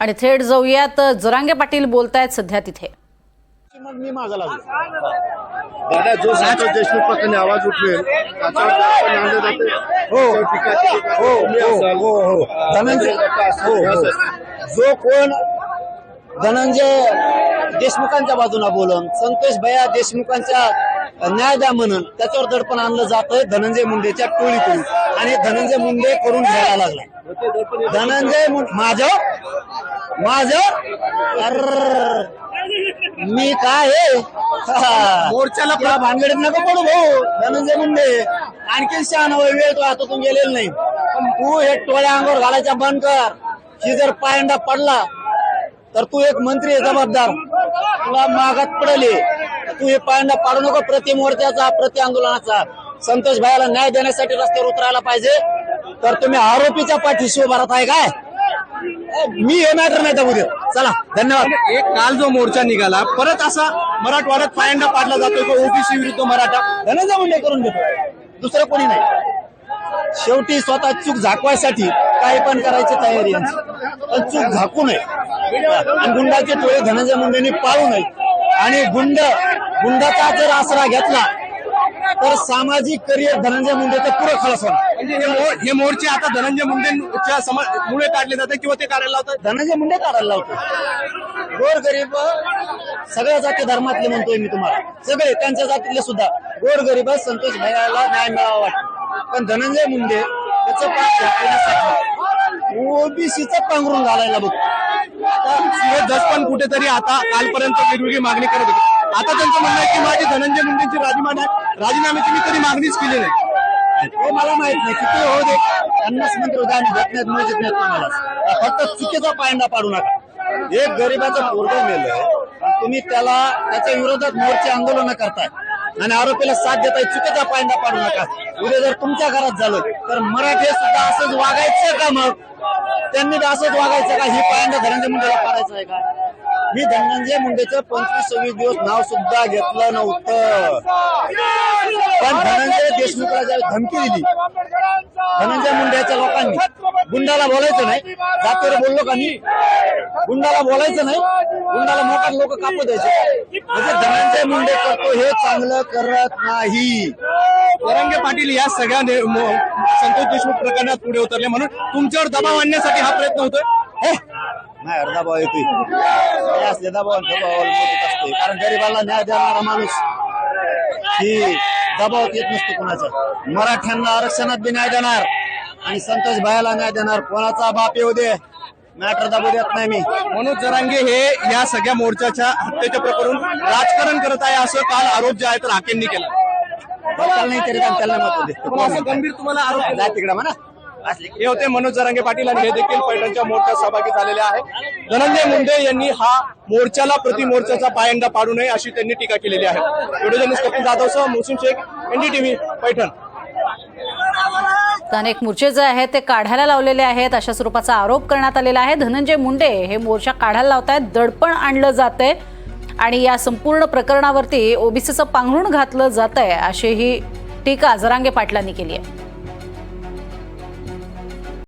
आणि थेट जाऊयात. जरांगे पाटील बोलतायत सध्या तिथे. मग मी मागं लागलो. दादा जो संतोष देशमुख प्रकरणी आवाज उठवेल हो. हो हो. हो हो. धनंजय. जो कोण धनंजय देशमुखांच्या बाजूला बोलन संतोष भैया देशमुखांच्या न्याय द्या म्हणून त्याच्यावर दडपण आणलं जातंय. धनंजय मुंडेच्या टोळीतून. आणि धनंजय मुंडे करून घ्यायला लागलाय. धनंजय माझं? माझं? मी काय. मोर्चाला तुला भानगडीत नको पडू भाऊ. धनंजय मुंडे. आणखी शहाणा वेळ तो हातातून गेलेला नाही. पण तू हे टोळ्या अंगावर घालायच्या बंद कर. ही जर पायंडा पडला तर तू एक मंत्री आहे जबाबदार. तुला मागात पडले तू हे पाळणं पाडू नको. प्रति मोर्चाचा प्रति आंदोलनाचा. संतोष भाईला न्याय देण्यासाठी रस्त्यावर उतरायला पाहिजे. तर तुम्ही आरोपीच्या पाठीशी उभारत आहे काय? मी हे मॅटर नाही तर उद्या चला धन्यवाद. एक काल जो मोर्चा निघाला परत असा मराठवाड्यात पायंडा पाडला जातोय की ओबीसी विरुद्ध मराठा. धनंजय मुंडे करून देतो दुसरं कोणी नाही. शेवटी स्वतः चूक झाकवायसाठी काही पण करायची तयारी यांची. पण चूक झाकू नये. आणि गुंडाचे टोळे धनंजय मुंडेंनी पाळू नये. आणि गुंड गुंडाचा जर आसरा घेतला तर सामाजिक करिअर धनंजय मुंडेचं पुरं खलास होणार. म्हणजे हे मोर- हे मोर्चे आता धनंजय मुंडेच्या समा- मुळे काढले जाते किंवा ते काढायला लावतात? धनंजय मुंडे काढायला लावतो गोर गरीब सगळ्या जाती धर्मातले म्हणतोय मी तुम्हाला. सगळे त्यांच्या जातीतले सुद्धा. गोर गरीब संतोष भैयाला न्याय मिळावा वाटतो. पण धनंजय मुंडे त्याचं पाठ ओबीसीचं पांघरून घालायला बघतो. सुरेश दसपण कुठेतरी आता कालपर्यंत वेगवेगळी मागणी करत होती. आता त्यांचं म्हणणं आहे की माझी धनंजय मुंडेंची राजीनामा राजीनाम्याची मी तरी मागणीच केली नाही. हो मला माहीत नाही. किती होऊ दे. पन्नास मंत्री उदाहरण घेत नाहीत मजेत नाहीत तुम्हाला फक्त चुकीचा पायंडा पाडू नका. एक गरीबाचं पोरग मेलं तुम्ही त्याला त्याच्या विरोधात मोर्चे आंदोलन करताय. आणि आरोपीला साथ देताय चुकीचा पायंडा पाडू नका. उद्या जर तुमच्या घरात झालं तर मराठे सुद्धा असंच वागायचं का मग? त्यांनी असंच वागायचं का? ही पायंडा धनंजय मुंडेला पाडायचं आहे का? मी धनंजय मुंडेचं पंचवीस सव्वीस दिवस नाव सुद्धा घेतलं नव्हतं. पण धनंजय देशमुखला ज्यावेळी धमकी दिली धनंजय मुंडेच्या लोकांनी गुंडाला बोलायचं नाही. जातीवर बोललो का मी? गुंडाला बोलायचं नाही. गुंडाला मोठा लोक कापू द्यायचे. म्हणजे धनंजय मुंडे करतो हे चांगलं करत नाही. वरंगे पाटील या सगळ्या संतोष देशमुख प्रकरणात पुढे उतरले म्हणून तुमच्यावर दबाव आणण्यासाठी हा प्रयत्न होतोय? हे, नाही अर्धा भाव येतोय. हे असले दबाव दबावाला असते कारण गरीबाला न्याय देणारा माणूस ही दबावात येत नसतो कोणाचा. मराठ्यांना आरक्षणात बी न्याय देणार आणि संतोष भायाला न्याय देणार. कोणाचा बाप येऊ दे? मॅटर दाबू देत नाही मी. मनोज जरांगे हे या सगळ्या मोर्चाच्या हत्येच्या प्रकरण राजकारण करत आहे असं काल आरोप जे आहे तर हाकेंनी केला. नाही तरी जा तिकडे म्हणा. असले हे होते मनोज जरांगे पाटील आणि हे देखील पैठणच्या मोर्चात सहभागी झालेले आहे. धनंजय मुंडे यांनी हा मोर्चाला प्रति मोर्चाचा पायंडा पाडू नये अशी त्यांनी टीका केलेली आहे. व्हिडिओ कपिल जाधव सह मोहसिन शेख एनडीटीव्ही पैठण. अनेक मोर्चे जे आहेत ते काढायला लावलेले आहेत. अशा स्वरूपाचा आरोप करण्यात आलेला आहे. धनंजय मुंडे हे मोर्चा काढायला लावतायत. दडपण आणलं जातंय. आणि या संपूर्ण प्रकरणावरती ओबीसीचं पांघरून घातलं जात आहे अशी ही टीका जरांगे पाटलांनी केली आहे.